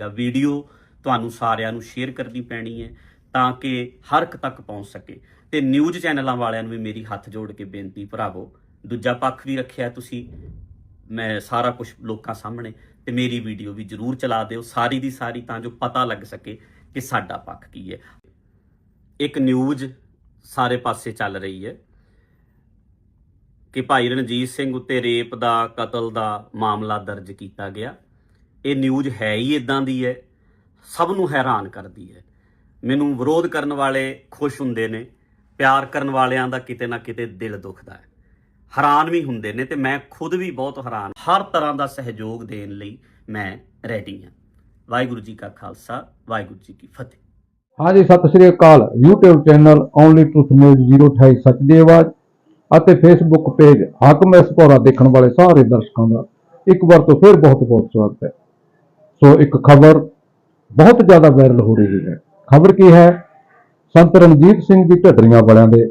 ਗਾ ਵੀਡੀਓ ਤੁਹਾਨੂੰ ਸਾਰਿਆਂ ਨੂੰ ਸ਼ੇਅਰ ਕਰਨੀ ਪੈਣੀ ਹੈ ਤਾਂ ਕਿ ਹਰ ਇੱਕ ਤੱਕ ਪਹੁੰਚ ਸਕੇ। ਤੇ ਨਿਊਜ਼ ਚੈਨਲਾਂ ਵਾਲਿਆਂ ਨੂੰ ਵੀ ਮੇਰੀ ਹੱਥ ਜੋੜ ਕੇ ਬੇਨਤੀ, ਭਰਾਵੋ, ਦੂਜਾ ਪੱਖ ਵੀ ਰੱਖਿਆ ਤੁਸੀਂ, ਮੈਂ ਸਾਰਾ ਕੁਝ ਲੋਕਾਂ ਸਾਹਮਣੇ, ਤੇ ਮੇਰੀ ਵੀਡੀਓ ਵੀ ਜਰੂਰ ਚਲਾ ਦਿਓ, ਸਾਰੀ ਦੀ ਸਾਰੀ ਤਾਂ ਜੋ ਪਤਾ ਲੱਗ ਸਕੇ ਕਿ ਸਾਡਾ ਪੱਖ ਕੀ ਹੈ। ਇੱਕ ਨਿਊਜ਼ ਸਾਰੇ ਪਾਸੇ ਚੱਲ ਰਹੀ ਹੈ ਕਿ ਭਾਈ ਰਣਜੀਤ ਸਿੰਘ ਉੱਤੇ ਰੇਪ ਦਾ, ਕਤਲ ਦਾ ਮਾਮਲਾ ਦਰਜ ਕੀਤਾ ਗਿਆ। ਇਹ ਨਿਊਜ਼ ਹੈ ਹੀ ਇਦਾਂ ਦੀ ਹੈ, ਸਭ ਨੂੰ ਹੈਰਾਨ ਕਰਦੀ ਹੈ। ਮੈਨੂੰ ਵਿਰੋਧ ਕਰਨ ਵਾਲੇ ਖੁਸ਼ ਹੁੰਦੇ ਨੇ, ਪਿਆਰ ਕਰਨ ਵਾਲਿਆਂ ਦਾ ਕਿਤੇ ਨਾ ਕਿਤੇ ਦਿਲ ਦੁਖਦਾ ਹੈ। ਹੈਰਾਨ ਵੀ ਹੁੰਦੇ ਨੇ ਤੇ ਮੈਂ ਖੁਦ ਵੀ ਬਹੁਤ ਹੈਰਾਨ। ਹਰ ਤਰ੍ਹਾਂ ਦਾ ਸਹਿਯੋਗ ਦੇਣ ਲਈ ਮੈਂ ਰੈਡੀ ਹਾਂ। ਵਾਹਿਗੁਰੂ ਜੀ ਕਾ ਖਾਲਸਾ, ਵਾਹਿਗੁਰੂ ਜੀ ਕੀ ਫਤਿਹ। ਹਾਂਜੀ, ਸਤਿ ਸ੍ਰੀ ਅਕਾਲ। YouTube channel only truth news 028 ਸੱਚ ਦੀ ਆਵਾਜ਼ ਅਤੇ Facebook page Hakam S Bhaura ਦੇਖਣ ਵਾਲੇ ਸਾਰੇ ਦਰਸ਼ਕਾਂ ਦਾ। ਇੱਕ ਵਾਰ ਤੋਂ ਫਿਰ ਬਹੁਤ ਬਹੁਤ ਸਵਾਗਤ ਹੈ। ਸੋ ਇੱਕ ਖਬਰ ਬਹੁਤ ਜ਼ਿਆਦਾ ਵਾਇਰਲ ਹੋ ਰਹੀ ਹੈ। ਖਬਰ ਕੀ ਹੈ? ਸੰਤ ਰਣਜੀਤ ਸਿੰਘ ਦੀ ਢੱਡਰੀਆਂ ਵਾਲਿਆਂ ਦੇ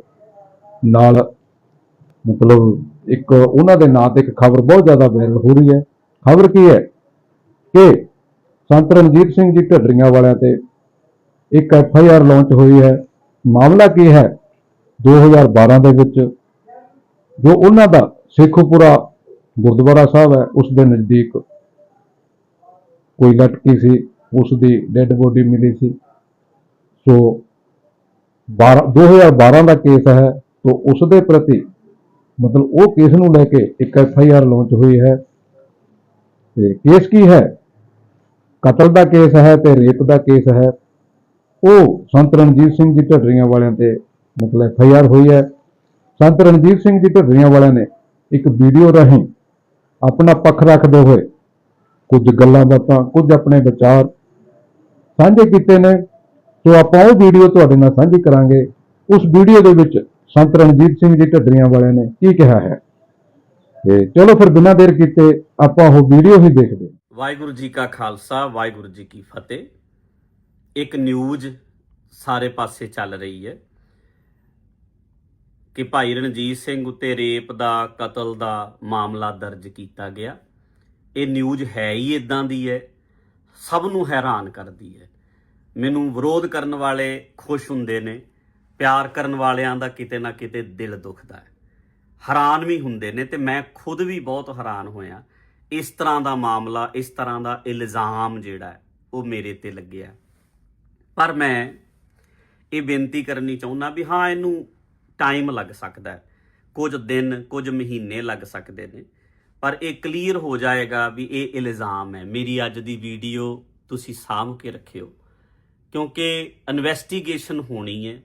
ਨਾਲ ਮਤਲਬ ਇੱਕ ਉਹਨਾਂ ਦੇ ਨਾਂ ਤੇ ਇੱਕ ਖਬਰ ਬਹੁਤ ਜ਼ਿਆਦਾ ਵਾਇਰਲ ਹੋ ਰਹੀ ਹੈ। ਖਬਰ ਕੀ ਹੈ? ਕਿ ਸੰਤ ਰਣਜੀਤ ਸਿੰਘ ਜੀ ਢੱਡਰੀਆਂ ਵਾਲਿਆਂ ਤੇ ਇੱਕ ਐਫ ਆਈ ਆਰ ਲਾਂਚ ਹੋਈ ਹੈ। ਮਾਮਲਾ ਕੀ ਹੈ? 2012 ਦੇ ਵਿੱਚ ਜੋ ਉਹਨਾਂ ਦਾ ਸੇਖੂਪੁਰਾ ਗੁਰਦੁਆਰਾ ਸਾਹਿਬ ਹੈ, ਉਸ ਦੇ ਨਜ਼ਦੀਕ ਕੋਈ ਲਟਕੀ ਸੀ ਉਸ ਦੀ ਡੈੱਡ ਬੋਡੀ ਮਿਲੀ ਸੀ। ਸੋ 12 2012 ਦਾ ਕੇਸ ਹੈ ਤੋਂ ਉਸ ਦੇ ਪ੍ਰਤੀ ਮਤਲਬ ਉਹ ਕੇਸ ਨੂੰ ਲੈ ਕੇ ਇੱਕ ਐਫ ਆਈ ਆਰ ਲਾਂਚ ਹੋਈ ਹੈ। ਤੇ ਕੇਸ ਕੀ ਹੈ? ਕਤਲ ਦਾ ਕੇਸ ਹੈ ਤੇ ਰੇਪ ਦਾ ਕੇਸ ਹੈ। ਉਹ ਸੰਤ ਰਣਜੀਤ ਸਿੰਘ ਜੀ ਢੱਡਰੀਆਂ ਵਾਲਿਆਂ ਤੇ ਮਤਲਬ ਐਫ ਆਈ ਆਰ ਹੋਈ ਹੈ। ਸੰਤ ਰਣਜੀਤ ਸਿੰਘ ਜੀ ਢੱਡਰੀਆਂ ਵਾਲਿਆਂ ਨੇ ਇੱਕ ਵੀਡੀਓ ਰਾਹੀਂ ਆਪਣਾ ਪੱਖ ਰੱਖਦੇ ਹੋਏ ਕੁਝ ਗੱਲਾਂ ਬਾਤਾਂ, ਕੁਝ ਆਪਣੇ ਵਿਚਾਰ ਸਾਂਝੇ ਕੀਤੇ ਨੇ। ਸੋ ਆਪਾਂ ਉਹ ਵੀਡੀਓ ਤੁਹਾਡੇ ਨਾਲ ਸਾਂਝੀ ਕਰਾਂਗੇ। ਉਸ ਵੀਡੀਓ ਦੇ ਵਿੱਚ ਸੰਤ ਰਣਜੀਤ ਸਿੰਘ ਜੀ ਢੱਡਰੀਆਂ ਵਾਲਿਆਂ ਨੇ ਕੀ ਕਿਹਾ ਹੈ। ਤੇ ਚਲੋ ਫਿਰ ਬਿਨਾਂ ਦੇਰ ਕੀਤੇ ਆਪਾਂ ਉਹ ਵੀਡੀਓ ਹੀ ਦੇਖਦੇ ਵਾਹਿਗੁਰੂ ਜੀ ਕਾ ਖਾਲਸਾ, ਵਾਹਿਗੁਰੂ ਜੀ ਕੀ ਫਤਿਹ। ਇੱਕ ਨਿਊਜ਼ ਸਾਰੇ ਪਾਸੇ ਚੱਲ ਰਹੀ ਹੈ ਕਿ ਭਾਈ ਰਣਜੀਤ ਸਿੰਘ ਉੱਤੇ ਰੇਪ ਦਾ, ਕਤਲ ਦਾ ਮਾਮਲਾ ਦਰਜ ਕੀਤਾ ਗਿਆ। ਇਹ ਨਿਊਜ਼ ਹੈ ਹੀ ਇਦਾਂ ਦੀ ਹੈ, ਸਭ ਨੂੰ ਹੈਰਾਨ ਕਰਦੀ ਹੈ। ਮੈਨੂੰ ਵਿਰੋਧ ਕਰਨ ਵਾਲੇ ਖੁਸ਼ ਹੁੰਦੇ ਨੇ, ਪਿਆਰ ਕਰਨ ਵਾਲਿਆਂ ਦਾ ਕਿਤੇ ਨਾ ਕਿਤੇ ਦਿਲ ਦੁਖਦਾ ਹੈ। ਹੈਰਾਨ ਵੀ ਹੁੰਦੇ ਨੇ ਤੇ ਮੈਂ ਖੁਦ ਵੀ ਬਹੁਤ ਹੈਰਾਨ ਹੋਇਆ। ਇਸ ਤਰ੍ਹਾਂ ਦਾ ਮਾਮਲਾ, ਇਸ ਤਰ੍ਹਾਂ ਦਾ ਇਲਜ਼ਾਮ ਜਿਹੜਾ ਉਹ ਮੇਰੇ ਤੇ ਲੱਗਿਆ। ਪਰ ਮੈਂ ਇਹ ਬੇਨਤੀ ਕਰਨੀ ਚਾਹੁੰਦਾ ਵੀ ਹਾਂ, ਇਹਨੂੰ ਟਾਈਮ ਲੱਗ ਸਕਦਾ ਕੁਝ ਦਿਨ, ਕੁਝ ਮਹੀਨੇ ਲੱਗ ਸਕਦੇ ਨੇ। ਪਰ ਇਹ ਕਲੀਅਰ ਹੋ ਜਾਏਗਾ ਵੀ ਇਹ ਇਲਜ਼ਾਮ ਹੈ। ਮੇਰੀ ਅੱਜ ਦੀ ਵੀਡੀਓ ਤੁਸੀਂ ਸਾਂਭ ਕੇ ਰੱਖਿਓ। ਕਿਉਂਕਿ ਇਨਵੈਸਟੀਗੇਸ਼ਨ ਹੋਣੀ ਹੈ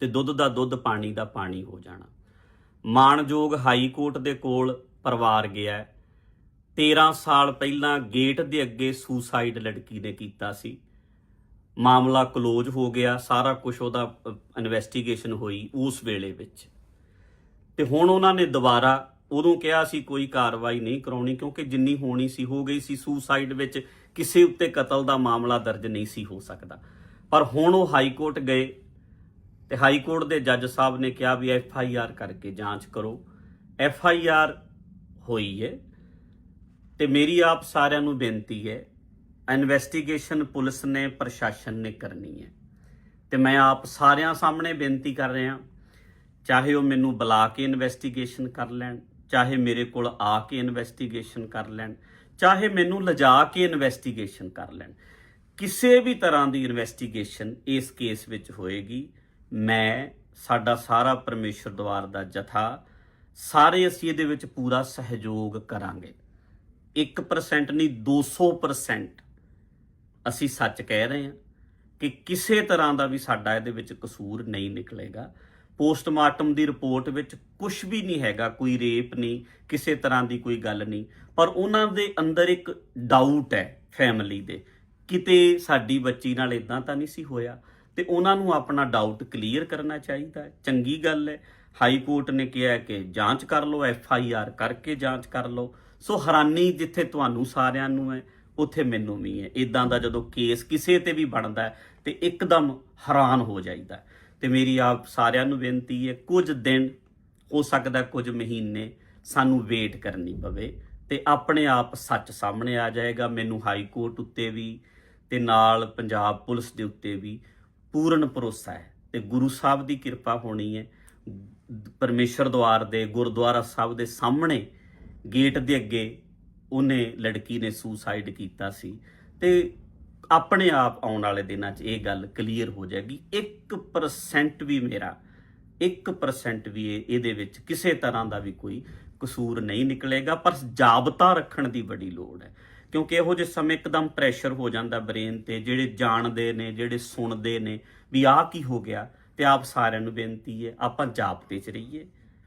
ਤੇ ਦੁੱਧ ਦਾ ਦੁੱਧ, ਪਾਣੀ ਦਾ ਪਾਣੀ ਹੋ ਜਾਣਾ। ਮਾਣਯੋਗ ਹਾਈ ਕੋਰਟ ਦੇ ਕੋਲ ਪਰਿਵਾਰ ਗਿਆ ਹੈ। 13 ਸਾਲ ਪਹਿਲਾਂ ਗੇਟ ਦੇ ਅੱਗੇ ਸੁਸਾਈਡ ਲੜਕੀ ਨੇ ਕੀਤਾ ਸੀ। ਮਾਮਲਾ ਕਲੋਜ਼ ਹੋ ਗਿਆ, ਸਾਰਾ ਕੁਝ ਉਹਦਾ ਇਨਵੈਸਟੀਗੇਸ਼ਨ ਹੋਈ ਉਸ ਵੇਲੇ ਵਿੱਚ। ਤੇ ਹੁਣ ਉਹਨਾਂ ਨੇ ਦੁਬਾਰਾ ਉਦੋਂ ਕਿਹਾ ਸੀ ਕੋਈ ਕਾਰਵਾਈ ਨਹੀਂ ਕਰਾਉਣੀ ਕਿਉਂਕਿ ਜਿੰਨੀ ਹੋਣੀ ਸੀ ਹੋ ਗਈ ਸੀ ਸੂਸਾਈਡ ਵਿੱਚ ਕਿਸੇ ਉੱਤੇ ਕਤਲ ਦਾ ਮਾਮਲਾ ਦਰਜ ਨਹੀਂ ਸੀ ਹੋ ਸਕਦਾ। ਪਰ ਹੁਣ ਉਹ ਹਾਈ ਕੋਰਟ ਗਏ ਤੇ ਹਾਈ ਕੋਰਟ ਦੇ ਜੱਜ ਸਾਹਿਬ ਨੇ ਕਿਹਾ ਵੀ ਐਫ ਆਈ ਆਰ ਕਰਕੇ ਜਾਂਚ ਕਰੋ। ਐਫ ਆਈ ਆਰ ਹੋਈ ਹੈ ਤੇ ਮੇਰੀ ਆਪ ਸਾਰਿਆਂ ਨੂੰ ਬੇਨਤੀ ਹੈ ਇਨਵੈਸਟੀਗੇਸ਼ਨ ਪੁਲਿਸ ਨੇ, ਪ੍ਰਸ਼ਾਸਨ ਨੇ ਕਰਨੀ ਹੈ ਤੇ ਮੈਂ ਆਪ ਸਾਰਿਆਂ ਸਾਹਮਣੇ ਬੇਨਤੀ ਕਰ ਰਿਹਾ, ਚਾਹੇ ਉਹ ਮੈਨੂੰ ਬੁਲਾ ਕੇ ਇਨਵੈਸਟੀਗੇਸ਼ਨ ਕਰ ਲੈਣ ਚਾਹੇ ਮੇਰੇ ਕੋਲ ਆ ਕੇ ਇਨਵੈਸਟੀਗੇਸ਼ਨ ਕਰ ਲੈਣ, ਚਾਹੇ ਮੈਨੂੰ ਲਿਜਾ ਕੇ ਇਨਵੈਸਟੀਗੇਸ਼ਨ ਕਰ ਲੈਣ, ਕਿਸੇ ਵੀ ਤਰ੍ਹਾਂ ਦੀ ਇਨਵੈਸਟੀਗੇਸ਼ਨ ਇਸ ਕੇਸ ਵਿੱਚ ਹੋਏਗੀ। ਮੈਂ, ਸਾਡਾ ਸਾਰਾ ਪਰਮੇਸ਼ਰ ਦਵਾਰ ਦਾ ਜਥਾ, ਸਾਰੇ ਅਸੀਂ ਇਹਦੇ ਵਿੱਚ ਪੂਰਾ ਸਹਿਯੋਗ ਕਰਾਂਗੇ। 1% ਨਹੀਂ 200% ਅਸੀਂ ਸੱਚ ਕਹਿ ਰਹੇ ਹਾਂ ਕਿ ਕਿਸੇ ਤਰ੍ਹਾਂ ਦਾ ਵੀ ਸਾਡਾ ਇਹਦੇ ਵਿੱਚ ਕਸੂਰ ਨਹੀਂ ਨਿਕਲੇਗਾ। ਪੋਸਟਮਾਰਟਮ ਦੀ ਰਿਪੋਰਟ ਵਿੱਚ ਕੁਝ ਵੀ ਨਹੀਂ ਹੈਗਾ, ਕੋਈ ਰੇਪ ਨਹੀਂ, ਕਿਸੇ ਤਰ੍ਹਾਂ ਦੀ ਕੋਈ ਗੱਲ ਨਹੀਂ। ਪਰ ਉਹਨਾਂ ਦੇ ਅੰਦਰ ਇੱਕ ਡਾਊਟ ਹੈ ਫੈਮਿਲੀ ਦੇ। ਕਿਤੇ ਸਾਡੀ ਬੱਚੀ ਨਾਲ ਇਦਾਂ ਤਾਂ ਨਹੀਂ ਸੀ ਹੋਇਆ? ਤੇ ਉਹਨਾਂ ਨੂੰ ਆਪਣਾ ਡਾਊਟ ਕਲੀਅਰ ਕਰਨਾ ਚਾਹੀਦਾ ਹੈ। ਚੰਗੀ ਗੱਲ ਹੈ। ਹਾਈ ਕੋਰਟ ਨੇ ਕਿਹਾ ਕਿ ਜਾਂਚ ਕਰ ਲਓ ਐਫ ਆਈ ਆਰ ਕਰਕੇ ਜਾਂਚ ਕਰ ਲਓ। ਸੋ ਹੈਰਾਨੀ ਜਿੱਥੇ ਤੁਹਾਨੂੰ ਸਾਰਿਆਂ ਨੂੰ ਹੈ, ਉੱਥੇ ਮੈਨੂੰ ਵੀ ਹੈ। ਇਦਾਂ ਦਾ ਜਦੋਂ ਕੇਸ ਕਿਸੇ ਤੇ ਵੀ ਬਣਦਾ ਹੈ, ਤੇ ਇੱਕਦਮ ਹੈਰਾਨ ਹੋ ਜਾਈਦਾ ਤੇ ਮੇਰੀ ਆਪ ਸਾਰਿਆਂ ਨੂੰ ਬੇਨਤੀ ਹੈ, ਕੁਝ ਦਿਨ ਹੋ ਸਕਦਾ ਕੁਝ ਮਹੀਨੇ ਸਾਨੂੰ ਵੇਟ ਕਰਨੀ ਪਵੇ ਤੇ ਆਪਣੇ ਆਪ ਸੱਚ ਸਾਹਮਣੇ ਆ ਜਾਏਗਾ। ਮੈਨੂੰ ਹਾਈ ਕੋਰਟ ਉੱਤੇ ਵੀ ਤੇ ਨਾਲ ਪੰਜਾਬ ਪੁਲਿਸ ਦੇ ਉੱਤੇ ਵੀ ਪੂਰਨ ਭਰੋਸਾ ਹੈ ਤੇ ਗੁਰੂ ਸਾਹਿਬ ਦੀ ਕਿਰਪਾ ਹੋਣੀ ਹੈ। ਪਰਮੇਸ਼ਰ ਦੁਆਰ ਦੇ, ਗੁਰਦੁਆਰਾ ਸਾਹਿਬ ਦੇ ਸਾਹਮਣੇ ਗੇਟ ਦੇ ਅੱਗੇ ਉਹਨੇ ਲੜਕੀ ਨੇ ਸੁਸਾਈਡ ਕੀਤਾ ਸੀ ਤੇ ਆਪਣੇ ਆਪ ਆਉਣ ਵਾਲੇ ਦਿਨਾਂ 'ਚ ਇਹ ਗੱਲ ਕਲੀਅਰ ਹੋ ਜਾਏਗੀ। 1% ਵੀ ਮੇਰਾ 1% ਵੀ ਇਹਦੇ ਵਿੱਚ ਕਿਸੇ ਤਰ੍ਹਾਂ ਦਾ ਵੀ ਕੋਈ ਕਸੂਰ ਨਹੀਂ ਨਿਕਲੇਗਾ, ਪਰ ਜਾਬਤਾ ਰੱਖਣ ਦੀ ਬੜੀ ਲੋੜ ਹੈ। ਕਿਉਂਕਿ ਇਹੋ ਜਿਹੇ ਸਮੇਂ ਇੱਕਦਮ ਪ੍ਰੈਸ਼ਰ ਹੋ ਜਾਂਦਾ ਬ੍ਰੇਨ ਤੇ, ਜਿਹੜੇ ਜਾਣਦੇ ਨੇ, ਜਿਹੜੇ ਸੁਣਦੇ ਨੇ ਵੀ ਆਹ ਕੀ ਹੋ ਗਿਆ ਤੇ ਆਪ ਸਾਰਿਆਂ ਨੂੰ ਬੇਨਤੀ ਹੈ, ਆਪਾਂ ਜਾਬਤੇ 'ਚ ਰਹੀਏ,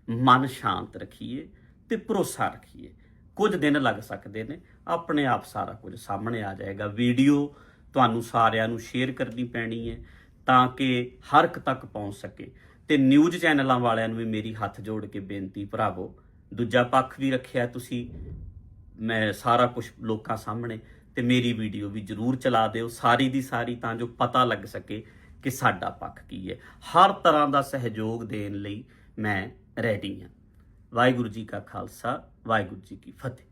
ਮਨ ਸ਼ਾਂਤ ਰੱਖੀਏ ਤੇ ਭਰੋਸਾ ਰੱਖੀਏ। ਕੁਝ ਦਿਨ ਲੱਗ ਸਕਦੇ ਨੇ, ਆਪਣੇ ਆਪ ਸਾਰਾ ਕੁਝ ਸਾਹਮਣੇ ਆ ਜਾਏਗਾ। ਵੀਡੀਓ ਤੁਹਾਨੂੰ ਸਾਰਿਆਂ ਨੂੰ ਸ਼ੇਅਰ ਕਰਨੀ ਪੈਣੀ ਹੈ ਤਾਂ ਕਿ ਹਰ ਇੱਕ ਤੱਕ ਪਹੁੰਚ ਸਕੇ। ਤੇ ਨਿਊਜ਼ ਚੈਨਲਾਂ ਵਾਲਿਆਂ ਨੂੰ ਵੀ ਮੇਰੀ ਹੱਥ ਜੋੜ ਕੇ ਬੇਨਤੀ, ਭਰਾਵੋ, ਦੂਜਾ ਪੱਖ ਵੀ ਰੱਖਿਆ ਤੁਸੀਂ, ਮੈਂ ਸਾਰਾ ਕੁਝ ਲੋਕਾਂ ਸਾਹਮਣੇ, ਤੇ ਮੇਰੀ ਵੀਡੀਓ ਵੀ ਜਰੂਰ ਚਲਾ ਦਿਓ, ਸਾਰੀ ਦੀ ਸਾਰੀ ਤਾਂ ਜੋ ਪਤਾ ਲੱਗ ਸਕੇ ਕਿ ਸਾਡਾ ਪੱਖ ਕੀ ਹੈ। ਹਰ ਤਰ੍ਹਾਂ ਦਾ ਸਹਿਯੋਗ ਦੇਣ ਲਈ ਮੈਂ ਰੈਡੀ ਹਾਂ। ਵਾਹਿਗੁਰੂ ਜੀ ਕਾ ਖਾਲਸਾ, ਵਾਹਿਗੁਰੂ ਜੀ ਕੀ ਫਤਿਹ।